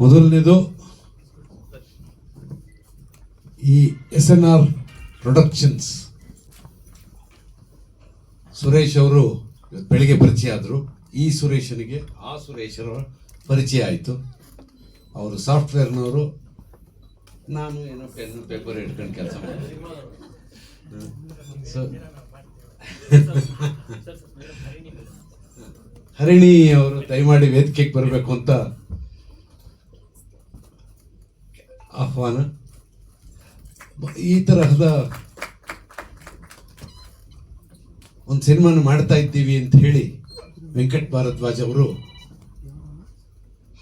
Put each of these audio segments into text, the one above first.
ಮೊದಲನೇದು ಈ S N R productions Suresh ಅವರು ಬೆಳಿಗ್ಗೆ ಪರಿಚಯ ಆದರು. ಈ ಸುರೇಶನಿಗೆ ಆ ಸುರೇಶರ ಪರಿಚಯ ಆಯಿತು. ಅವರು ಸಾಫ್ಟ್ವೇರ್ನವರು. ನಾನು ಏನೋ ಪೆನ್, ಪೇಪರ್ ಇಟ್ಕೊಂಡು ಕೆಲಸ ಮಾಡಿದೆ. ಸೊ ಹರಿಣಿ ಅವರು ದಯಮಾಡಿ ವೇದಿಕೆಗೆ ಬರಬೇಕು ಅಂತ ಆಹ್ವಾನ. ಈ ತರಹದ ಒಂದು ಸಿನಿಮಾನ ಮಾಡ್ತಾ ಇದ್ದೀವಿ ಅಂತ ಹೇಳಿ ವೆಂಕಟ್ ಭಾರದ್ವಾಜ್ ಅವರು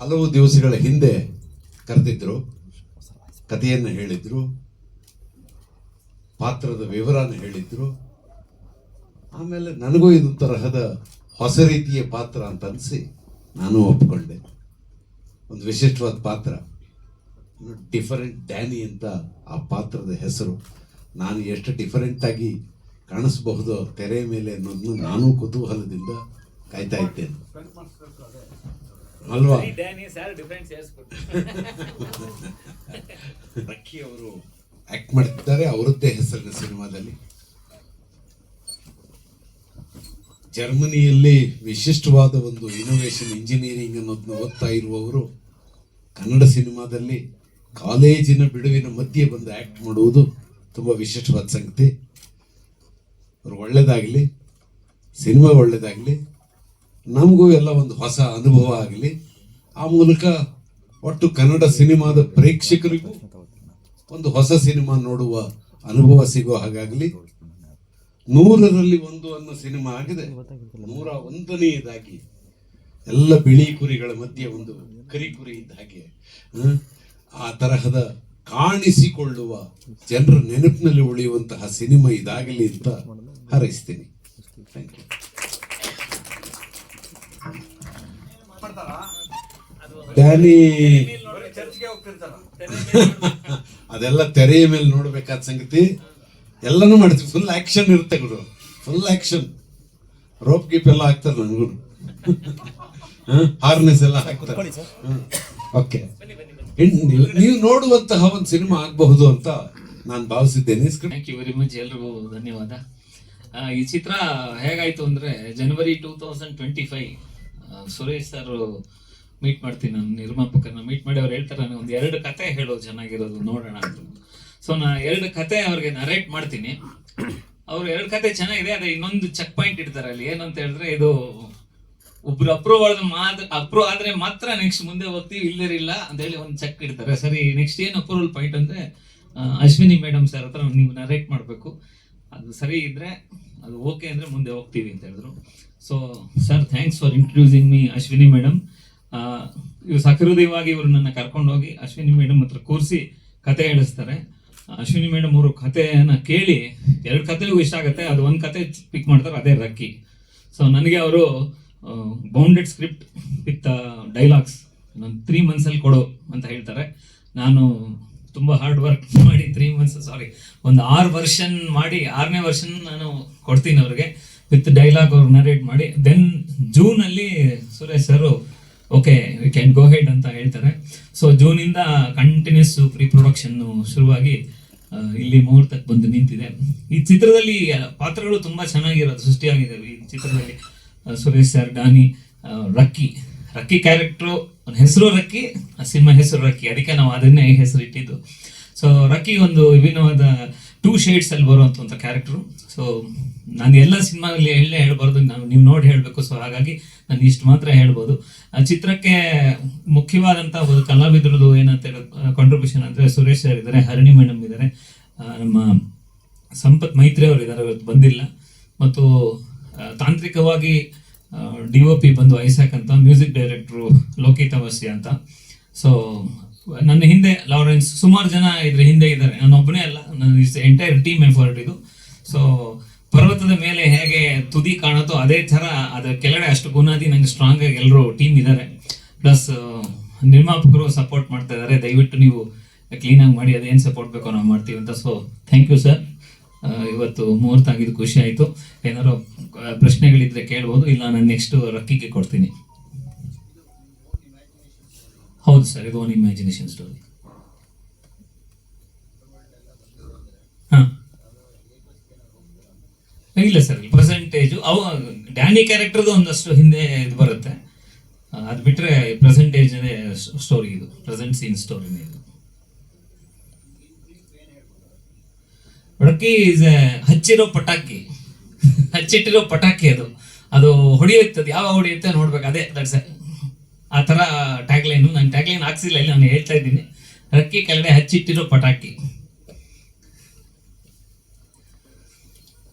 ಹಲವು ದಿವಸಗಳ ಹಿಂದೆ ಕರೆದಿದ್ರು, ಕಥೆಯನ್ನು ಹೇಳಿದ್ರು, ಪಾತ್ರದ ವಿವರನ ಹೇಳಿದ್ರು. ಆಮೇಲೆ ನನಗೂ ಇದು ತರಹದ ಹೊಸ ರೀತಿಯ ಪಾತ್ರ ಅಂತ ಅನಿಸಿ ನಾನು ಒಪ್ಕೊಂಡೆ. ಒಂದು ವಿಶಿಷ್ಟವಾದ ಪಾತ್ರ. ಡಿಫರೆಂಟ್ ಡ್ಯಾನಿ ಅಂತ ಆ ಪಾತ್ರದ ಹೆಸರು. ನಾನು ಎಷ್ಟು ಡಿಫರೆಂಟ್ ಆಗಿ ಕಾಣಿಸಬಹುದು ತೆರೆ ಮೇಲೆ ಅನ್ನೋದನ್ನು ನಾನು ಕುತೂಹಲದಿಂದ ಕಾಯ್ತಾ ಇದ್ದೇನೆ. ಅಲ್ವಾ? ರಕ್ಕಿ ಅವರು ಆಕ್ಟ್ ಮಾಡ್ತಿದ್ದಾರೆ. ಅವರದ್ದೇ ಹೆಸರಿನ ಸಿನಿಮಾದಲ್ಲಿ. ಜರ್ಮನಿಯಲ್ಲಿ ವಿಶಿಷ್ಟವಾದ ಒಂದು ಇನೋವೇಷನ್ ಇಂಜಿನಿಯರಿಂಗ್ ಅನ್ನೋದನ್ನ ಓದ್ತಾ ಇರುವವರು ಕನ್ನಡ ಸಿನಿಮಾದಲ್ಲಿ ಕಾಲೇಜಿನ ಬಿಡುವಿನ ಮಧ್ಯೆ ಬಂದು ಆಕ್ಟ್ ಮಾಡುವುದು ತುಂಬ ವಿಶಿಷ್ಟವಾದ ಸಂಗತಿ. ಅವರು ಒಳ್ಳೇದಾಗಲಿ, ಸಿನಿಮಾ ಒಳ್ಳೇದಾಗಲಿ, ನಮಗೂ ಎಲ್ಲ ಒಂದು ಹೊಸ ಅನುಭವ ಆಗಲಿ, ಆ ಮೂಲಕ ಒಟ್ಟು ಕನ್ನಡ ಸಿನಿಮಾದ ಪ್ರೇಕ್ಷಕರಿಗೂ ಒಂದು ಹೊಸ ಸಿನಿಮಾ ನೋಡುವ ಅನುಭವ ಸಿಗೋ ಹಾಗಾಗಲಿ, ನೂರರಲ್ಲಿ ಒಂದು ಅನ್ನೋ ಸಿನಿಮಾ ಆಗಿದೆ. ನೂರ ಒಂದನೆಯದಾಗಿ ಎಲ್ಲ ಬಿಳಿ ಕುರಿಗಳ ಮಧ್ಯೆ ಒಂದು ಕರಿ ಕುರಿ ಇದ್ದ ಹಾಗೆ ಆ ತರಹದ ಕಾಣಿಸಿಕೊಳ್ಳುವ ಜನರ ನೆನಪಿನಲ್ಲಿ ಉಳಿಯುವಂತಹ ಸಿನಿಮಾ ಇದಾಗಲಿ ಅಂತ ಹಾರೈಸ್ತೀನಿ. ಥ್ಯಾಂಕ್ ಯು ಡ್ಯಾನಿ ಅದೆಲ್ಲ ತೆರೆಯ ಮೇಲೆ ನೋಡ್ಬೇಕಾದ ಸಂಗತಿ. ಎಲ್ಲನೂ ಮಾಡ್ತೀವಿ. ಫುಲ್ ಆಕ್ಷನ್ ಇರುತ್ತೆ ಗುರು. ಫುಲ್ ಆಕ್ಷನ್ ರೋಪ್ ಗೀಪ್ ಎಲ್ಲ ಹಾಕ್ತಾರೆ ನನಗೂ ಹಾರ್ನೆಸ್ ಎಲ್ಲ ಹಾಕ್ತಾರೆ. ಓಕೆ ನೀವು ನೋಡುವಂತಹ ಒಂದು ಸಿನಿಮಾ ಆಗಬಹುದು ಅಂತ ನಾನು ಭಾವಿಸಿದ್ದೇನೆ. ಥ್ಯಾಂಕ್ ಯು ವೆರಿ ಮಚ್ ಎಲ್ರಿಗೂ ಧನ್ಯವಾದ. ಈ ಚಿತ್ರ ಹೇಗಾಯ್ತು ಅಂದ್ರೆ January two thousand twenty five Suresh sir meet ಮಾಡ್ತೀನಿ ನಾನು, ನಿರ್ಮಾಪಕರನ್ನ ಮೀಟ್ ಮಾಡಿ ಅವ್ರು ಹೇಳ್ತಾರೆ, ನಾನು ಒಂದು ಎರಡು ಕತೆ ಹೇಳೋದು ಚೆನ್ನಾಗಿರೋದು ನೋಡೋಣ ಅಂತ. ಸೊ ನಾ ಎರಡು ಕತೆ ಅವ್ರಿಗೆ ನರೇಟ್ ಮಾಡ್ತೀನಿ. ಅವ್ರು ಎರಡು ಕತೆ ಚೆನ್ನಾಗಿದೆ, ಅದೇ ಇನ್ನೊಂದು ಚೆಕ್ ಪಾಯಿಂಟ್ ಇಡ್ತಾರೆ ಅಲ್ಲಿ. ಏನಂತ ಹೇಳಿದ್ರೆ ಇದು ಒಬ್ರು ಅಪ್ರೂವ್ ಮಾತ್ರ ಅಪ್ರೂವ್ ಆದ್ರೆ ಮಾತ್ರ ನೆಕ್ಸ್ಟ್ ಮುಂದೆ ಹೋಗ್ತೀವಿ ಇಲ್ಲರಿಲ್ಲ ಅಂತ ಹೇಳಿ ಒಂದು ಚೆಕ್ ಇಡ್ತಾರೆ. ಸರಿ ನೆಕ್ಸ್ಟ್ ಏನು ಅಪ್ರೂವಲ್ ಪಾಯಿಂಟ್ ಅಂದ್ರೆ ಅಶ್ವಿನಿ ಮೇಡಮ್ ಸರ್ ಹತ್ರ ನೀವು ನರೇಟ್ ಮಾಡಬೇಕು. ಅದು ಸರಿ ಇದ್ರೆ, ಅದು ಓಕೆ ಅಂದ್ರೆ ಮುಂದೆ ಹೋಗ್ತೀವಿ ಅಂತ ಹೇಳಿದ್ರು. So sir thanks for introducing me Ashwini madam ಇವ್ರು ಸಕೃದಯವಾಗಿ ಇವರು ನನ್ನ ಕರ್ಕೊಂಡು ಹೋಗಿ ಅಶ್ವಿನಿ ಮೇಡಮ್ ಹತ್ರ ಕೂರಿಸಿ ಕತೆ ಹೇಳಿಸ್ತಾರೆ. ಅಶ್ವಿನಿ ಮೇಡಮ್ ಅವರು ಕಥೆಯನ್ನ ಕೇಳಿ, ಎರಡು ಕತೆಗೂ ಇಷ್ಟ ಆಗುತ್ತೆ, ಅದು ಒಂದು ಕತೆ ಪಿಕ್ ಮಾಡ್ತಾರೆ, ಅದೇ ರಕ್ಕಿ. ಸೊ ನನಗೆ ಅವರು ಬೌಂಡೆಡ್ ಸ್ಕ್ರಿಪ್ಟ್ ವಿತ್ ಡೈಲಾಗ್ಸ್ ನಾನು ತ್ರೀ ಮಂತ್ಸಲ್ಲಿ ಕೊಡು ಅಂತ ಹೇಳ್ತಾರೆ. ನಾನು ತುಂಬ ಹಾರ್ಡ್ ವರ್ಕ್ ಮಾಡಿ ತ್ರೀ ಮಂತ್ಸ್ ಸಾರಿ ಒಂದು ಆರು ವರ್ಷನ್ ಮಾಡಿ, ಆರನೇ ವರ್ಷನ್ ನಾನು ಕೊಡ್ತೀನಿ ಅವ್ರಿಗೆ. ವಿತ್ ಡೈಲಾಗ್ ಅವ್ರು ನರೇಟ್ ಮಾಡಿ. Then ಜೂನಲ್ಲಿ Suresh sir okay we can go ahead ಅಂತ ಹೇಳ್ತಾರೆ. ಸೊ ಜೂನಿಂದ ಕಂಟಿನ್ಯೂಸ್ ಪ್ರೀ ಪ್ರೊಡಕ್ಷನ್ನು ಶುರುವಾಗಿ ಇಲ್ಲಿ ಮುಹೂರ್ತಕ್ಕೆ ಬಂದು ನಿಂತಿದೆ. ಈ ಚಿತ್ರದಲ್ಲಿ ಪಾತ್ರಗಳು ತುಂಬಾ ಚೆನ್ನಾಗಿರೋದು ಸೃಷ್ಟಿಯಾಗಿದೆ ಈ ಚಿತ್ರದಲ್ಲಿ. ಸುರೇಶ್ ಸರ್, ಡಾನಿ ರಕ್ಕಿ. ರಕ್ಕಿ ಕ್ಯಾರೆಕ್ಟ್ರು ಹೆಸರು ರಕ್ಕಿ, ಆ ಸಿನಿಮಾ ಹೆಸರು ರಕ್ಕಿ. ಅದಕ್ಕೆ ನಾವು ಅದನ್ನೇ ಹೆಸರು ಇಟ್ಟಿದ್ದು. ಸೊ ರಕ್ಕಿ ಒಂದು ವಿಭಿನ್ನವಾದ ಟೂ ಶೇಡ್ಸ್ ಅಲ್ಲಿ ಬರುವಂತ ಒಂದು ಕ್ಯಾರೆಕ್ಟರ್ ಸೊ ನಾನು ಎಲ್ಲ ಸಿನಿಮಾದಲ್ಲಿ ಹೇಳೇ ಹೇಳ್ಬಾರ್ದು ನಾವು ನೀವು ನೋಡಿ ಹೇಳಬೇಕು. ಸೊ ಹಾಗಾಗಿ ನಾನು ಇಷ್ಟು ಮಾತ್ರ ಹೇಳ್ಬೋದು. ಆ ಚಿತ್ರಕ್ಕೆ ಮುಖ್ಯವಾದಂಥ ಒಂದು ಕಲಾವಿದರದು ಏನಂತ ಕಾಂಟ್ರಿಬ್ಯೂಷನ್ ಅಂದ್ರೆ ಸುರೇಶ್ ಸರ್ ಇದ್ದಾರೆ, ಹರಣಿ ಮೇಡಮ್ ಇದ್ದಾರೆ. ನಮ್ಮ ಸಂಪತ್ ಮೈತ್ರಿ ಅವರು ಇದ್ದಾರೆ ಬಂದಿಲ್ಲ. ಮತ್ತು ತಾಂತ್ರಿಕವಾಗಿ ಡಿ ಒ ಪಿ ಬಂದು ಐಸಾಕ್ ಅಂತ, ಮ್ಯೂಸಿಕ್ ಡೈರೆಕ್ಟ್ರು ಲೋಕಿತ್ ಅವಸ್ಯ ಅಂತ. ಸೊ ನನ್ನ ಹಿಂದೆ ಲಾರೆನ್ಸ್, ಸುಮಾರು ಜನ ಇದ್ರ ಹಿಂದೆ ಇದ್ದಾರೆ. ನಾನು ಒಬ್ಬನೇ ಅಲ್ಲ ನನ್ನ ಎಂಟೈರ್ ಟೀಮ್ ಎಫರ್ಟ್ ಇದು. ಸೊ ಪರ್ವತದ ಮೇಲೆ ಹೇಗೆ ತುದಿ ಕಾಣುತ್ತೋ ಅದೇ ಥರ ಅದರ ಕೆಳಗಡೆ ಅಷ್ಟು ಬುನಾದಿ ನಂಗೆ ಸ್ಟ್ರಾಂಗ್ ಆಗಿ ಎಲ್ಲರೂ ಟೀಮ್ ಇದ್ದಾರೆ ಪ್ಲಸ್ ನಿರ್ಮಾಪಕರು ಸಪೋರ್ಟ್ ಮಾಡ್ತಾ ಇದ್ದಾರೆ ದಯವಿಟ್ಟು ನೀವು ಕ್ಲೀನಾಗಿ ಮಾಡಿ, ಅದೇನು ಸಪೋರ್ಟ್ ಬೇಕೋ ನಾವು ಮಾಡ್ತೀವಿ ಅಂತ. ಸೊ ಥ್ಯಾಂಕ್ ಯು ಸರ್ ಇವತ್ತು ಮುಹೂರ್ತ ಆಗಿದ್ದು ಖುಷಿ ಆಯಿತು. ಏನಾದ್ರು ಆ, ಪ್ರಶ್ನೆಗಳಿದ್ರೆ ಕೇಳ್ಬೋದು ಇಲ್ಲ ನಾನು ನೆಕ್ಸ್ಟ್ ರಕ್ಕಿಗೆ ಕೊಡ್ತೀನಿ. ಹೌದು ಸರ್ ಇದು ಓನ್ ಇಮ್ಯಾಜಿನೇಷನ್ ಸ್ಟೋರಿ ಹಾಂ. ಇಲ್ಲ ಸರ್ ಪ್ರೆಸೆಂಟೇಜು ಅವ ಡ್ಯಾನಿ ಕ್ಯಾರೆಕ್ಟರ್ದು ಒಂದಷ್ಟು ಹಿಂದೆ ಇದು ಬರುತ್ತೆ. ಅದ್ ಅದು ಬಿಟ್ಟರೆ ಪ್ರೆಸೆಂಟೇಜ್ ಸ್ಟೋರಿ ಇದು. ಪ್ರೆಸೆಂಟ್ ಸೀನ್ ಸ್ಟೋರಿನೇ ಇದು. Is ಹಚ್ಚಿರೋ ಪಟಾಕಿ. ಹಚ್ಚಿಟ್ಟಿರೋ ಪಟಾಕಿ ಅದು. ಅದು ಹೊಡಿಯುತ್ತದೆ. ಯಾವಾಗ ಹೊಡಿಯುತ್ತೆ ನೋಡ್ಬೇಕು. ಅದೇ ದಟ್ಸ್ ಆ ಥರ ಟ್ಯಾಗ್ಲೈನು ನಾನು ಟ್ಯಾಗ್ಲೈನ್ ಹಾಕ್ಸಿಲ್ಲ. ಇಲ್ಲಿ ನಾನು ಹೇಳ್ತಾ ಇದ್ದೀನಿ. ರಕ್ಕಿ ಕೆಳಗಡೆ ಹಚ್ಚಿಟ್ಟಿರೋ ಪಟಾಕಿ.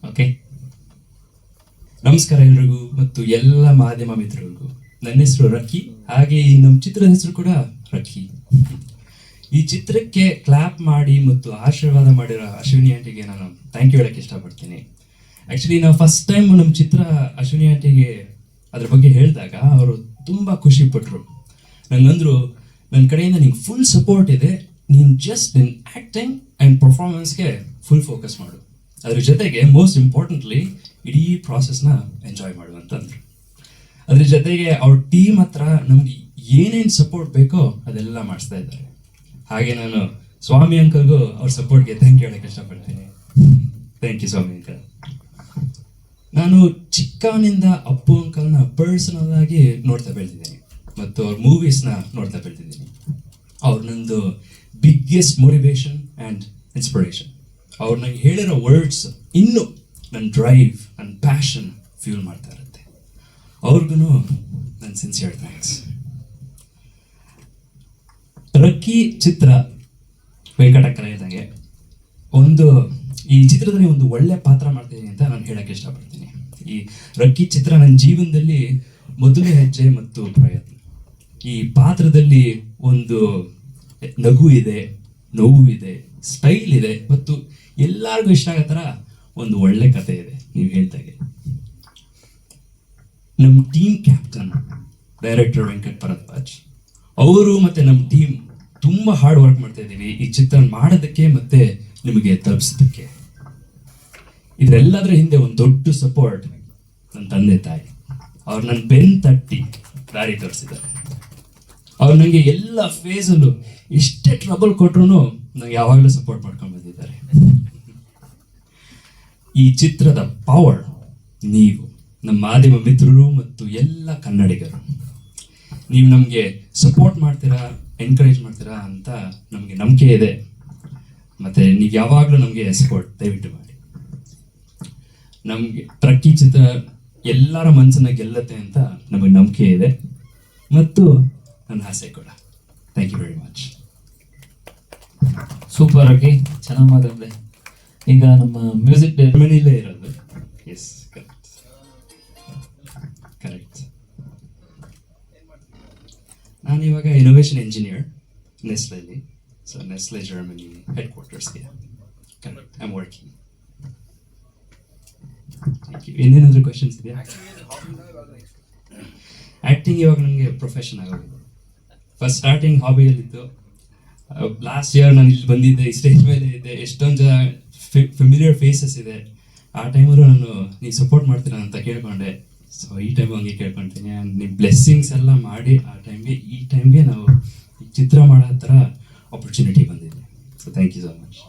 ಓಕೆ ನಮಸ್ಕಾರ ಎಲ್ರಿಗೂ ಮತ್ತು ಎಲ್ಲ ಮಾಧ್ಯಮ ಮಿತ್ರರಿಗೂ. ನನ್ನ ಹೆಸರು ರಕ್ಕಿ. ಹಾಗೆ ನಮ್ಮ ಚಿತ್ರದ ಹೆಸರು ಕೂಡ ರಕ್ಕಿ. ಈ ಚಿತ್ರಕ್ಕೆ ಕ್ಲಾಪ್ ಮಾಡಿ ಮತ್ತು ಆಶೀರ್ವಾದ ಮಾಡಿರೋ ಅಶ್ವಿನಿ ಆಂಟಿಗೆ ನಾನು ಥ್ಯಾಂಕ್ ಯು ಹೇಳಕ್ಕೆ ಇಷ್ಟಪಡ್ತೀನಿ. ಆ್ಯಕ್ಚುಲಿ ನಾವು ಫಸ್ಟ್ ಟೈಮ್ ನಮ್ಮ ಚಿತ್ರ ಅಶ್ವಿನಿ ಆಂಟಿಗೆ ಅದ್ರ ಬಗ್ಗೆ ಹೇಳಿದಾಗ ಅವರು ತುಂಬ ಖುಷಿ ನಂಗಂದ್ರು ನನ್ನ ಕಡೆಯಿಂದ ನಿಂಗೆ ಫುಲ್ ಸಪೋರ್ಟ್ ಇದೆ. ನೀನು ಜಸ್ಟ್ ನಿನ್ನ ಆ್ಯಕ್ಟಿಂಗ್ ಆ್ಯಂಡ್ ಪರ್ಫಾರ್ಮೆನ್ಸ್ಗೆ ಫುಲ್ ಫೋಕಸ್ ಮಾಡು. ಅದ್ರ ಜೊತೆಗೆ ಮೋಸ್ಟ್ ಇಂಪಾರ್ಟೆಂಟ್ಲಿ ಇಡೀ ಪ್ರಾಸೆಸ್ನ ಎಂಜಾಯ್ ಮಾಡು ಅಂತಂದರು. ಅದ್ರ ಜೊತೆಗೆ ಅವ್ರ ಟೀಮ್ ಹತ್ರ ನಮ್ಗೆ ಏನೇನು ಸಪೋರ್ಟ್ ಬೇಕೋ ಅದೆಲ್ಲ ಮಾಡಿಸ್ತಾ ಇದ್ದಾರೆ. ಹಾಗೆ ನಾನು ಸ್ವಾಮಿ ಅಂಕಲ್ಗೂ ಅವ್ರ ಸಪೋರ್ಟ್ಗೆ ಥ್ಯಾಂಕ್ ಯು ಹೇಳಕ್ಕೆ ಇಷ್ಟಪಡ್ತೀನಿ. ಥ್ಯಾಂಕ್ ಯು ಸ್ವಾಮಿ ಅಂಕಲ್. ನಾನು ಚಿಕ್ಕವನಿಂದ ಅಪ್ಪು ಅಂಕಲ್ನ ಪರ್ಸನಲ್ ಆಗಿ ನೋಡ್ತಾ ಬೆಳೆದಿದ್ದೀನಿ. ಮತ್ತು ಅವ್ರ ಮೂವೀಸ್ನ ನೋಡ್ತಾ ಬೆಳೆದಿದ್ದೀನಿ. ಅವ್ರ ನಂದು ಬಿಗ್ಗೆಸ್ಟ್ ಮೋಟಿವೇಶನ್ ಆ್ಯಂಡ್ ಇನ್ಸ್ಪಿರೇಷನ್ ಅವ್ರು ನನಗೆ ಹೇಳಿರೋ ವರ್ಡ್ಸ್ ಇನ್ನೂ ನನ್ನ ಡ್ರೈವ್ ನನ್ನ ಪ್ಯಾಷನ್ ಫ್ಯೂಲ್ ಮಾಡ್ತಾ ಇರುತ್ತೆ. ಅವ್ರಿಗೂ ನನ್ನ ಸಿನ್ಸಿಯರ್ ಥ್ಯಾಂಕ್ಸ್ ರಕ್ಕಿ ಚಿತ್ರ ವೆಂಕಟಕ್ಕನ ಇದ್ದಂಗೆ. ಒಂದು, ಈ ಚಿತ್ರದಲ್ಲಿ ಒಂದು ಒಳ್ಳೆ ಪಾತ್ರ ಮಾಡ್ತೀನಿ ಅಂತ ನಾನು ಹೇಳಕ್ಕೆ ಇಷ್ಟಪಡ್ತೀನಿ. ಈ ರಕ್ಕಿ ಚಿತ್ರ ನನ್ನ ಜೀವನದಲ್ಲಿ ಮೊದಲನೇ ಹೆಜ್ಜೆ ಮತ್ತು ಪ್ರಯತ್ನ. ಈ ಪಾತ್ರದಲ್ಲಿ ಒಂದು ನಗು ಇದೆ, ನೋವು ಇದೆ ಸ್ಟೈಲ್ ಇದೆ ಮತ್ತು ಎಲ್ಲರಿಗೂ ಇಷ್ಟ ಆಗೋ ಥರ ಒಂದು ಒಳ್ಳೆ ಕತೆ ಇದೆ, ನೀವು ಹೇಳ್ದಾಗೆ. ನಮ್ಮ team captain director Venkat Bharadwaj, ಅವರು ಮತ್ತು ನಮ್ಮ ಟೀಮ್ ತುಂಬಾ ಹಾರ್ಡ್ ವರ್ಕ್ ಮಾಡ್ತಾ ಇದ್ದೀವಿ. ಈ ಚಿತ್ರ ಮಾಡೋದಕ್ಕೆ ಮತ್ತೆ ನಿಮಗೆ ತಲುಪಿಸೋದಕ್ಕೆ. ಇದೆಲ್ಲದರ ಹಿಂದೆ ಒಂದು ದೊಡ್ಡ ಸಪೋರ್ಟ್ ನನ್ನ ತಂದೆ ತಾಯಿ. ಅವ್ರು ನನ್ನ ಬೆನ್ ತಟ್ಟಿ ದಾರಿ ತೋರಿಸಿದ್ದಾರೆ. ಅವ್ರು ನನಗೆ ಎಲ್ಲ ಫೇಸಲ್ಲೂ ಎಷ್ಟೇ ಟ್ರಬಲ್ ಕೊಟ್ರು ನಂಗೆ ಯಾವಾಗಲೂ ಸಪೋರ್ಟ್ ಮಾಡ್ಕೊಂಡು ಬಂದಿದ್ದಾರೆ. ಈ ಚಿತ್ರದ ಪವರ್ ನೀವು, ನಮ್ಮ ಮಾಧ್ಯಮ ಮಿತ್ರರು ಮತ್ತು ಎಲ್ಲ ಕನ್ನಡಿಗರು, ನೀವು ನಮಗೆ ಸಪೋರ್ಟ್ ಮಾಡ್ತೀರಾ? ಎನ್ಕರೇಜ್ ಮಾಡ್ತೀರಾ ಅಂತ ನಮಗೆ ನಂಬಿಕೆ ಇದೆ. ಮತ್ತೆ ನೀವು ಯಾವಾಗಲೂ ನಮಗೆ ಸಪೋರ್ಟ್ ದಯವಿಟ್ಟು ಮಾಡಿ. ನಮಗೆ ಪ್ರತಿ ಚಿತ್ರ ಎಲ್ಲರ ಮನಸ್ಸನ್ನ ಗೆಲ್ಲತ್ತೆ ಅಂತ ನಮಗೆ ನಂಬಿಕೆ ಇದೆ. ಮತ್ತು ನನ್ನ ಆಸೆ ಕೂಡ. Thank you very much super ಆಗಿ ಚೆನ್ನಾಗಿ ಮಾತಾಡಿದೆ ಈಗ ನಮ್ಮ ಮ್ಯೂಸಿಕ್ ಮನೆಯಲ್ಲೇ ಇರೋದು. ಎಸ್ ನಾನು ಇವಾಗ ಇನೋವೇಷನ್ ಇಂಜಿನಿಯರ್ ನೆಸ್ಲೆಲಿ ಸೊ ನೆಸ್ಲೆ ಜರ್ಮನಿ ಹೆಡ್ ಕ್ವಾರ್ಟರ್ಸ್ಗೆ ಕರೆಕ್ಟ್ ಐ ಆಮ್ ವರ್ಕಿಂಗ್ ಇನ್ನೇನಾದರೂ ಕ್ವಶನ್ಸ್ ಇದೆಯಾ? ಆ್ಯಕ್ಟಿಂಗ್ ಇವಾಗ ನನಗೆ ಪ್ರೊಫೆಷನ್ ಆಗೋದು ಫಸ್ಟ್ ಸ್ಟಾರ್ಟಿಂಗ್ ಹಾಬಿಯಲ್ಲಿತ್ತು ಲಾಸ್ಟ್ ಇಯರ್ ನಾನು ಇಲ್ಲಿ ಬಂದಿದ್ದೆ, ಈ ಸ್ಟೇಜ್ ಮೇಲೆ ಇದ್ದೆ. ಎಷ್ಟೊಂದು ಜನ ಫೆಮಿಲಿಯರ್ ಫೇಸಸ್ ಇದೆ. ಆ ಟೈಮಲ್ಲೂ ನಾನು ನೀವು ಸಪೋರ್ಟ್ ಮಾಡ್ತೀರಾ? ಅಂತ ಕೇಳ್ಕೊಂಡೆ. ಸೊ ಈ ಟೈಮ್ ಹಂಗೆ ಕೇಳ್ಕೊಳ್ತೀನಿ ಆ್ಯಂಡ್ ನೀವು ಬ್ಲೆಸ್ಸಿಂಗ್ಸ್ ಎಲ್ಲ ಮಾಡಿ ಆ ಟೈಮ್ಗೆ ಈ ಟೈಮ್ಗೆ ನಾವು ಈ ಚಿತ್ರ ಮಾಡೋ ಥರ ಆಪರ್ಚುನಿಟಿ ಬಂದಿದೆ. So thank you so much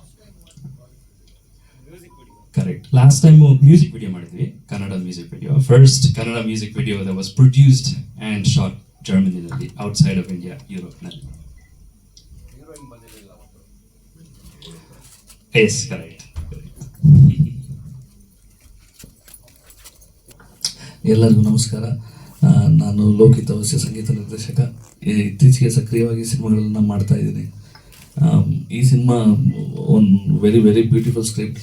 correct last time music video ಮಾಡಿದ್ವಿ Kannada music video first Kannada music video the was produced and shot ಜರ್ಮನಿನಲ್ಲಿ outside of India ಯುರೋಪ್ನಲ್ಲಿ ಎಸ್ ಕರೆಕ್ಟ್ ಎಲ್ಲರಿಗೂ ನಮಸ್ಕಾರ. ನಾನು ಲೋಕಿತ್ ಅವಶ್ಯ ಸಂಗೀತ ನಿರ್ದೇಶಕ. ಇತ್ತೀಚೆಗೆ ಸಕ್ರಿಯವಾಗಿ ಸಿನಿಮಾಗಳನ್ನು ಮಾಡ್ತಾ ಇದ್ದೀನಿ. ಈ ಸಿನಿಮಾ ಒಂದು very very beautiful script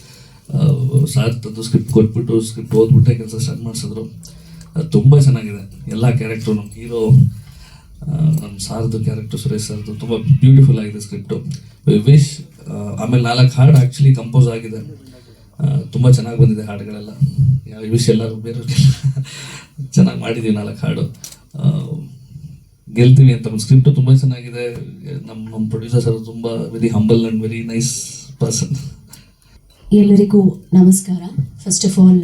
sir ತಂದು ಸ್ಕ್ರಿಪ್ಟ್ ಕೊಟ್ಬಿಟ್ಟು ಸ್ಕ್ರಿಪ್ಟ್ ಓದ್ಬಿಟ್ಟೆ, ಕೆಲಸ ಸ್ಟಾರ್ಟ್ ಮಾಡಿಸಿದ್ರು. ತುಂಬ ಚೆನ್ನಾಗಿದೆ. ಎಲ್ಲ ಕ್ಯಾರೆಕ್ಟ್ರು ನಮ್ಮ ಹೀರೋ ನಮ್ಮ ಸಾರ್ದು ಕ್ಯಾರೆಕ್ಟರ್ ಸುರೇಶ್ ಸರ್ದು ತುಂಬ ಬ್ಯೂಟಿಫುಲ್ ಆಗಿದೆ ಸ್ಕ್ರಿಪ್ಟು ವಿಶ್ ಆಮೇಲೆ ನಾಲ್ಕು ಹಾಡು ಆ್ಯಕ್ಚುಲಿ ಕಂಪೋಸ್ ಆಗಿದೆ. ತುಂಬ ಚೆನ್ನಾಗಿ ಬಂದಿದೆ ಹಾಡುಗಳೆಲ್ಲ. ಯಾವ ವಿಷಯ ಎಲ್ಲರೂ ಬೇರೆ ಚೆನ್ನಾಗಿ ಮಾಡಿದ್ದೀವಿ ನಾಲ್ಕು ಹಾಡು. ಗೆಲ್ತೀವಿ ಅಂತ ಒಂದು ಸ್ಕ್ರಿಪ್ಟು ತುಂಬ ಚೆನ್ನಾಗಿದೆ. ನಮ್ಮ ನಮ್ಮ ಪ್ರೊಡ್ಯೂಸರ್ ಸರ್ ತುಂಬ very humble and very nice person ಎಲ್ಲರಿಗೂ ನಮಸ್ಕಾರ. ಫಸ್ಟ್ ಆಫ್ ಆಲ್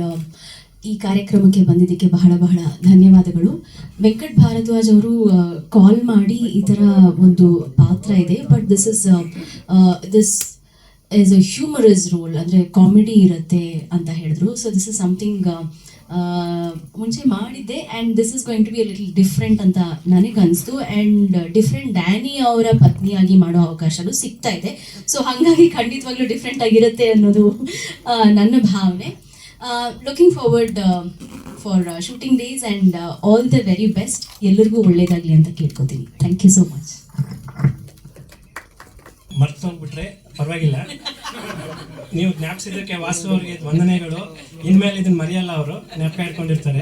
ಈ ಕಾರ್ಯಕ್ರಮಕ್ಕೆ ಬಂದಿದ್ದಕ್ಕೆ ಬಹಳ ಬಹಳ ಧನ್ಯವಾದಗಳು. ವೆಂಕಟ್ ಭಾರದ್ವಾಜ್ ಅವರು ಕಾಲ್ ಮಾಡಿ ಈ ಥರ ಒಂದು ಪಾತ್ರ ಇದೆ. But this is this is a humorous role ಅಂದರೆ ಕಾಮಿಡಿ ಇರುತ್ತೆ ಅಂತ ಹೇಳಿದ್ರು. ಸೊ ದಿಸ್ ಇಸ್ ಸಮಥಿಂಗ್ ಮುಂಚೆ ಮಾಡಿದ್ದೆ and this is going to be little different ಅಂತ ನನಗೆ ಅನಿಸ್ತು ಆ್ಯಂಡ್ ಡಿಫ್ರೆಂಟ್ ಡ್ಯಾನಿ ಅವರ ಪತ್ನಿಯಾಗಿ ಮಾಡೋ ಅವಕಾಶವೂ ಸಿಗ್ತಾ ಇದೆ. ಸೊ ಹಾಗಾಗಿ ಖಂಡಿತವಾಗ್ಲೂ ಡಿಫ್ರೆಂಟ್ ಆಗಿರುತ್ತೆ ಅನ್ನೋದು ನನ್ನ ಭಾವನೆ. Looking forward for shooting days and all the very best ಎಲ್ಲರಿಗೂ ಒಳ್ಳೇದಾಗಲಿ ಅಂತ ಕೇಳ್ಕೊತೀನಿ. ಥ್ಯಾಂಕ್ ಯು ಸೋ ಮಚ್ ಮರ್ತೋಗ್ಬಿಟ್ರೆ ಪರವಾಗಿಲ್ಲ. ನೀವು ಜ್ಞಾಪಿಸಿದ್ದಕ್ಕೆ ವಾಸು ಅವ್ರಿಗೆ ವಂದನೆಗಳು. ಇನ್ಮೇಲೆ ಇದನ್ನ ಮರೆಯಲ್ಲ ಅವರು ಜ್ಞಾಪಕ ಇಟ್ಕೊಂಡಿರ್ತಾರೆ.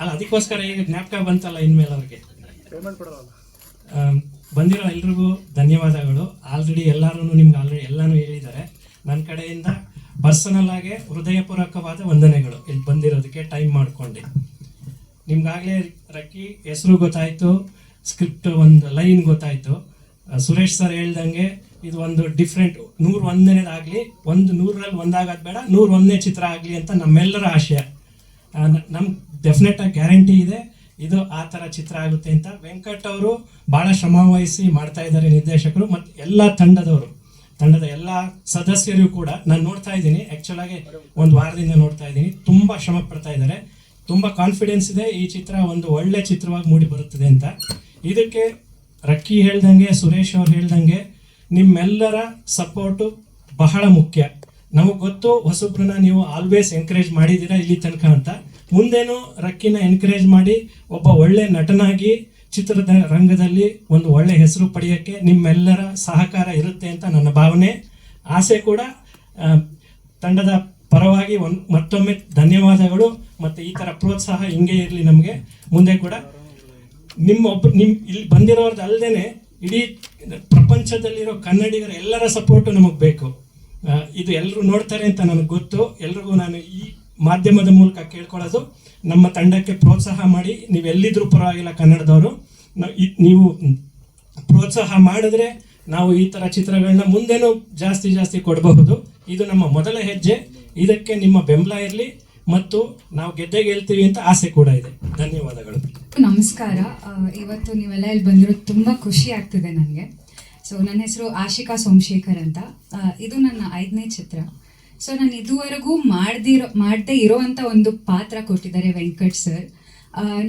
ಅಲ್ಲ ಅದಕ್ಕೋಸ್ಕರ ಈಗ ಜ್ಞಾಪಕ ಬಂತಲ್ಲ ಇನ್ಮೇಲೆ ಅವ್ರಿಗೆ? ಬಂದಿರೋ ಎಲ್ರಿಗೂ ಧನ್ಯವಾದಗಳು. ಆಲ್ರೆಡಿ ಎಲ್ಲರೂ ನಿಮ್ಗೆ ಆಲ್ರೆಡಿ ಎಲ್ಲಾನು ಹೇಳಿದ್ದಾರೆ. ನನ್ನ ಕಡೆಯಿಂದ ಪರ್ಸನಲ್ ಆಗಿ ಹೃದಯಪೂರ್ವಕವಾದ ವಂದನೆಗಳು. ಇಲ್ಲಿ ಬಂದಿರೋದಕ್ಕೆ ಟೈಮ್ ಮಾಡ್ಕೊಂಡು. ನಿಮ್ಗಾಗಲೇ ರಕ್ಕಿ ಹೆಸರು ಗೊತ್ತಾಯ್ತು ಸ್ಕ್ರಿಪ್ಟ್ ಒಂದು ಲೈನ್ ಗೊತ್ತಾಯ್ತು. ಸುರೇಶ್ ಸರ್ ಹೇಳ್ದಂಗೆ ಇದು ಒಂದು ಡಿಫ್ರೆಂಟ್ ನೂರ ಒಂದನೇದಾಗಲಿ, ಒಂದು ನೂರಲ್ಲಿ ಒಂದಾಗೋದು ಬೇಡ, ನೂರ ಒಂದನೇ ಚಿತ್ರ ಆಗಲಿ ಅಂತ ನಮ್ಮೆಲ್ಲರ ಆಶಯ. ನಮ್ಗೆ ಡೆಫಿನೆಟಾಗಿ ಗ್ಯಾರಂಟಿ ಇದೆ, ಇದು ಆ ಥರ ಚಿತ್ರ ಆಗುತ್ತೆ ಅಂತ ವೆಂಕಟ್ ಅವರು ಭಾಳ ಶ್ರಮ ವಹಿಸಿ ಮಾಡ್ತಾ ಇದ್ದಾರೆ ನಿರ್ದೇಶಕರು ಮತ್ತು ಎಲ್ಲ ತಂಡದವರು. ತಂಡದ ಎಲ್ಲ ಸದಸ್ಯರು ಕೂಡ ನಾನು ನೋಡ್ತಾ ಇದ್ದೀನಿ ಆ್ಯಕ್ಚುಲಾಗಿ ಒಂದು ವಾರದಿಂದ ನೋಡ್ತಾ ಇದ್ದೀನಿ, ತುಂಬ ಶ್ರಮ ಪಡ್ತಾ ಇದ್ದಾರೆ. ತುಂಬ ಕಾನ್ಫಿಡೆನ್ಸ್ ಇದೆ ಈ ಚಿತ್ರ ಒಂದು ಒಳ್ಳೆ ಚಿತ್ರವಾಗಿ ಮೂಡಿ ಬರುತ್ತದೆ ಅಂತ. ಇದಕ್ಕೆ ರಕ್ಕಿ ಹೇಳ್ದಂಗೆ, ಸುರೇಶ್ ಅವ್ರು ಹೇಳ್ದಂಗೆ ನಿಮ್ಮೆಲ್ಲರ ಸಪೋರ್ಟು ಬಹಳ ಮುಖ್ಯ. ನಮಗೆ ಗೊತ್ತು, ಹೊಸಬ್ರನ್ನ ನೀವು ಆಲ್ವೇಸ್ ಎನ್ಕರೇಜ್ ಮಾಡಿದ್ದೀರಾ ಇಲ್ಲಿ ತನಕ ಅಂತ. ಮುಂದೇನು ರಕ್ಕಿನ ಎನ್ಕರೇಜ್ ಮಾಡಿ, ಒಬ್ಬ ಒಳ್ಳೆ ನಟನಾಗಿ ಚಿತ್ರದ ರಂಗದಲ್ಲಿ ಒಂದು ಒಳ್ಳೆ ಹೆಸರು ಪಡೆಯೋಕ್ಕೆ ನಿಮ್ಮೆಲ್ಲರ ಸಹಕಾರ ಇರುತ್ತೆ ಅಂತ ನನ್ನ ಭಾವನೆ. ಆಸೆ ಕೂಡ ತಂಡದ ಪರವಾಗಿ ಒಂದು ಮತ್ತೊಮ್ಮೆ ಧನ್ಯವಾದಗಳು, ಮತ್ತು ಈ ಥರ ಪ್ರೋತ್ಸಾಹ ಹಿಂಗೆ ಇರಲಿ ನಮಗೆ. ಮುಂದೆ ಕೂಡ ನಿಮ್ಮ ಒಬ್ಬ ನಿಮ್ ಇಲ್ಲಿ ಬಂದಿರೋರ್ದು ಅಲ್ಲದೇನೆ ಇಡೀ ಪ್ರಪಂಚದಲ್ಲಿರೋ ಕನ್ನಡಿಗರ ಎಲ್ಲರ ಸಪೋರ್ಟು ನಮಗೆ ಬೇಕು. ಇದು ಎಲ್ಲರೂ ನೋಡ್ತಾರೆ ಅಂತ ನನಗೆ ಗೊತ್ತು. ಎಲ್ರಿಗೂ ನಾನು ಈ ಮಾಧ್ಯಮದ ಮೂಲಕ ಕೇಳ್ಕೊಳ್ಳೋದು. ನಮ್ಮ ತಂಡಕ್ಕೆ ಪ್ರೋತ್ಸಾಹ ಮಾಡಿ, ನೀವು ಎಲ್ಲಿದ್ರೂ ಪರವಾಗಿಲ್ಲ ಕನ್ನಡದವರು. ನೀವು ಪ್ರೋತ್ಸಾಹ ಮಾಡಿದ್ರೆ ನಾವು ಈ ಥರ ಚಿತ್ರಗಳನ್ನ ಮುಂದೆನೂ ಜಾಸ್ತಿ ಜಾಸ್ತಿ ಕೊಡಬಹುದು. ಇದು ನಮ್ಮ ಮೊದಲ ಹೆಜ್ಜೆ. ಇದಕ್ಕೆ ನಿಮ್ಮ ಬೆಂಬಲ ಇರಲಿ. ಮತ್ತು ನಾವು ಗೆದ್ದೆ ಗೆಲ್ತೀವಿ ಅಂತ ಆಸೆ ಕೂಡ ಇದೆ. ಧನ್ಯವಾದಗಳು. ನಮಸ್ಕಾರ. ಇವತ್ತು ನೀವೆಲ್ಲ ಇಲ್ಲಿ ಬಂದಿರೋದು ತುಂಬಾ ಖುಷಿ ಆಗ್ತಿದೆ ನನಗೆ. ಸೊ ನನ್ನ ಹೆಸರು ಆಶಿಕಾ ಸೋಮಶೇಖರ್ ಅಂತ. ಇದು ನನ್ನ ಐದನೇ ಚಿತ್ರ. ಸೊ ನಾನು ಇದುವರೆಗೂ ಮಾಡ್ದಿರೋ, ಮಾಡದೇ ಇರೋವಂಥ ಒಂದು ಪಾತ್ರ ಕೊಟ್ಟಿದ್ದಾರೆ ವೆಂಕಟ್ ಸರ್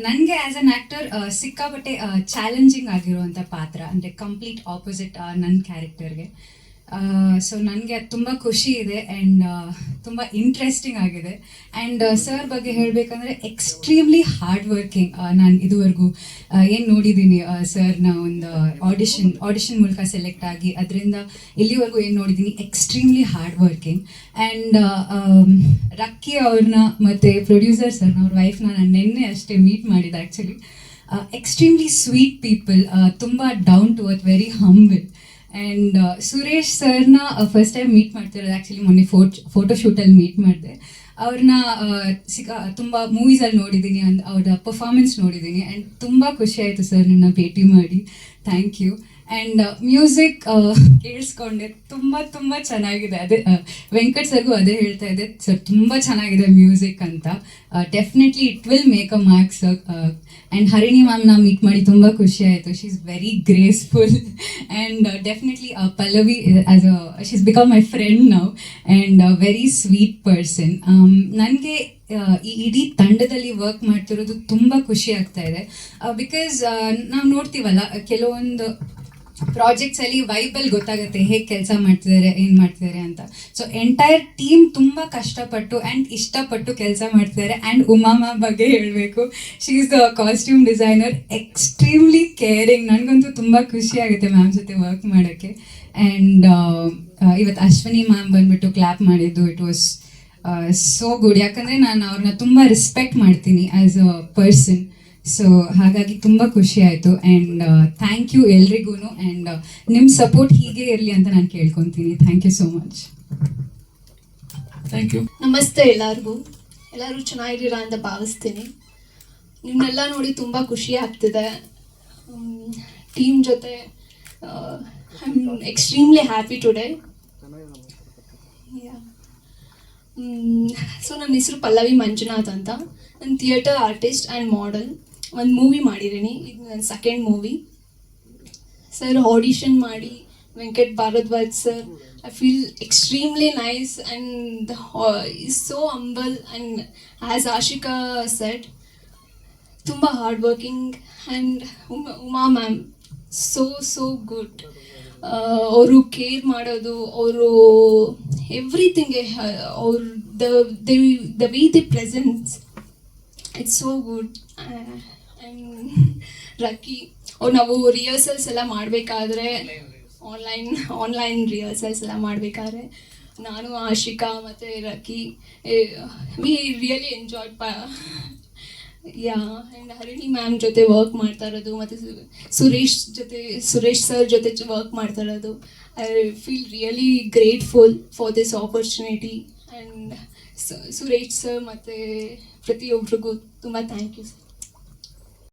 ನನಗೆ ಆ್ಯಸ್ ಅನ್ ಆ್ಯಕ್ಟರ್ ಸಿಕ್ಕಾಪಟ್ಟೆ ಚಾಲೆಂಜಿಂಗ್ ಆಗಿರುವಂಥ ಪಾತ್ರ, ಅಂದರೆ ಕಂಪ್ಲೀಟ್ ಆಪೋಸಿಟ್ ನನ್ನ ಕ್ಯಾರೆಕ್ಟರ್ಗೆ ಸೊ ನನಗೆ ಅದು ತುಂಬ ಖುಷಿ ಇದೆ ಆ್ಯಂಡ್ ತುಂಬ ಇಂಟ್ರೆಸ್ಟಿಂಗ್ ಆಗಿದೆ. ಆ್ಯಂಡ್ ಸರ್ ಬಗ್ಗೆ ಹೇಳಬೇಕಂದ್ರೆ ಎಕ್ಸ್ಟ್ರೀಮ್ಲಿ ಹಾರ್ಡ್ ವರ್ಕಿಂಗ್ ನಾನು ಇದುವರೆಗೂ ಏನು ನೋಡಿದ್ದೀನಿ ಸರ್ನ ಒಂದು ಆಡಿಷನ್ ಆಡಿಷನ್ ಮೂಲಕ ಸೆಲೆಕ್ಟ್ ಆಗಿ ಅದರಿಂದ ಇಲ್ಲಿವರೆಗೂ ಏನು ನೋಡಿದ್ದೀನಿ extremely hard working and Rakki ಅವ್ರನ್ನ ಮತ್ತು ಪ್ರೊಡ್ಯೂಸರ್ ಸರ್ನ ಅವ್ರ ವೈಫ್ನ ನಾನು ನಿನ್ನೆ ಅಷ್ಟೇ ಮೀಟ್ ಮಾಡಿದೆ ಆ್ಯಕ್ಚುಲಿ ಎಕ್ಸ್ಟ್ರೀಮ್ಲಿ ಸ್ವೀಟ್ ಪೀಪಲ್ ತುಂಬ down to earth very humble and Suresh ಸರ್ನ ಫಸ್ಟ್ ಟೈಮ್ ಮೀಟ್ ಮಾಡ್ತಿರೋದು ಆ್ಯಕ್ಚುಲಿ ಮೊನ್ನೆ ಫೋಟ್ ಫೋಟೋ ಶೂಟಲ್ಲಿ ಮೀಟ್ ಮಾಡಿದೆ. ಅವ್ರನ್ನ ಸಿಕ್ಕ ತುಂಬ ಮೂವೀಸಲ್ಲಿ ನೋಡಿದ್ದೀನಿ ಅಂದ್ ಅವ್ರ ಪರ್ಫಾರ್ಮೆನ್ಸ್ ನೋಡಿದ್ದೀನಿ. ಆ್ಯಂಡ್ ತುಂಬ ಖುಷಿ ಆಯಿತು ಸರ್ ನಿಮ್ಮನ್ನ ಭೇಟಿ ಮಾಡಿ. ಥ್ಯಾಂಕ್ ಯು ಆ್ಯಂಡ್ ಮ್ಯೂಸಿಕ್ ಕೇಳಿಸ್ಕೊಂಡೆ ತುಂಬ ತುಂಬ ಚೆನ್ನಾಗಿದೆ. ಅದೇ ವೆಂಕಟ್ ಸರ್ಗೂ ಅದೇ ಹೇಳ್ತಾ ಇದೆ ಸರ್ ತುಂಬ ಚೆನ್ನಾಗಿದೆ ಮ್ಯೂಸಿಕ್ ಅಂತ. Definitely it will make a marks and Harini ma'am ನಾವು ಮೀಟ್ ಮಾಡಿ ತುಂಬ ಖುಷಿ ಆಯಿತು. She is very graceful and definitely Pallavi as she is become my friend now and very sweet person ನನಗೆ ಈ ಇಡೀ ತಂಡದಲ್ಲಿ ವರ್ಕ್ ಮಾಡ್ತಿರೋದು ತುಂಬ ಖುಷಿ ಆಗ್ತಾ ಇದೆ. ಬಿಕಾಸ್ ನಾವು ನೋಡ್ತೀವಲ್ಲ, ಕೆಲವೊಂದು ಪ್ರಾಜೆಕ್ಟ್ಸ್ ಅಲ್ಲಿ ವೈಬಲ್ ಗೊತ್ತಾಗುತ್ತೆ ಹೇಗೆ ಕೆಲಸ ಮಾಡ್ತಿದ್ದಾರೆ ಏನು ಮಾಡ್ತಿದ್ದಾರೆ ಅಂತ. ಸೊ ಎಂಟೈರ್ ಟೀಮ್ ತುಂಬಾ ಕಷ್ಟಪಟ್ಟು ಅಂಡ್ ಇಷ್ಟಪಟ್ಟು ಕೆಲಸ ಮಾಡ್ತಿದ್ದಾರೆ ಅಂಡ್ ಉಮಾ ಮ್ಯಾಮ್ ಬಗ್ಗೆ ಹೇಳಬೇಕು. She is the costume designer extremely caring ನನಗಂತೂ ತುಂಬಾ ಖುಷಿ ಆಗುತ್ತೆ ಮ್ಯಾಮ್ ಜೊತೆ ವರ್ಕ್ ಮಾಡೋಕ್ಕೆ. ಆ್ಯಂಡ್ ಇವತ್ತು ಅಶ್ವಿನಿ ಮ್ಯಾಮ್ ಬಂದ್ಬಿಟ್ಟು ಕ್ಲಾಪ್ ಮಾಡಿದ್ದು. ಇಟ್ ವಾಸ್ ಸೋ ಗುಡ್ ಯಾಕಂದರೆ ನಾನು ಅವ್ರನ್ನ ತುಂಬ ರೆಸ್ಪೆಕ್ಟ್ ಮಾಡ್ತೀನಿ ಆಸ್ ಅ ಪರ್ಸನ್ ಸೊ ಹಾಗಾಗಿ ತುಂಬ ಖುಷಿ ಆಯಿತು. ಆ್ಯಂಡ್ ಥ್ಯಾಂಕ್ ಯು ಎಲ್ರಿಗೂ ಆ್ಯಂಡ್ ನಿಮ್ಮ ಸಪೋರ್ಟ್ ಹೀಗೆ ಇರಲಿ ಅಂತ ನಾನು ಕೇಳ್ಕೊತೀನಿ. Thank you so much thank you ನಮಸ್ತೆ ಎಲ್ಲರಿಗೂ. ಎಲ್ಲರೂ ಚೆನ್ನಾಗಿದ್ದೀರಾ ಅಂತ ಭಾವಿಸ್ತೀನಿ. ನಿಮ್ಮನ್ನೆಲ್ಲ ನೋಡಿ ತುಂಬ ಖುಷಿ ಆಗ್ತಿದೆ. ಟೀಮ್ ಜೊತೆ I am extremely happy today so ನನ್ನ ಹೆಸರು ಪಲ್ಲವಿ ಮಂಜುನಾಥ್ ಅಂತ. ನಾನು ಥಿಯೇಟರ್ ಆರ್ಟಿಸ್ಟ್ ಆ್ಯಂಡ್ ಮಾಡೆಲ್ ಒಂದು ಮೂವಿ ಮಾಡಿದ್ದೀನಿ ಇದು ನನ್ನ ಸೆಕೆಂಡ್ ಮೂವಿ ಸರ್ ಆಡಿಷನ್ ಮಾಡಿ Venkat Bharadwaj sir I feel extremely nice and is so humble and as Ashika set ತುಂಬ hard working and Uma Uma ma'am so so good ಅವರು care ಮಾಡೋದು, ಅವರು everything ಅವ್ರ the the we the presence it's so good and Rakki ಅವ್ರು ನಾವು rehearsals ಎಲ್ಲ ಮಾಡಬೇಕಾದ್ರೆ online online rehearsals ಎಲ್ಲ ಮಾಡಬೇಕಾದ್ರೆ ನಾನು, ಆಶಿಕಾ ಮತ್ತು ರಕಿ ವಿ ರಿಯಲಿ ಎಂಜಾಯ್ ಪ ಯಾ ಆ್ಯಂಡ್ ಹರಿಣಿ ಮ್ಯಾಮ್ ಜೊತೆ ವರ್ಕ್ ಮಾಡ್ತಾ ಇರೋದು, ಮತ್ತು ಸುರೇಶ್ ಜೊತೆ, ಸುರೇಶ್ ಸರ್ ಜೊತೆ ವರ್ಕ್ ಮಾಡ್ತಾ ಇರೋದು. I feel really grateful for this opportunity and Suresh sir ಮತ್ತು ಪ್ರತಿಯೊಬ್ಬರಿಗೂ ತುಂಬ ಥ್ಯಾಂಕ್ ಯು ಸರ್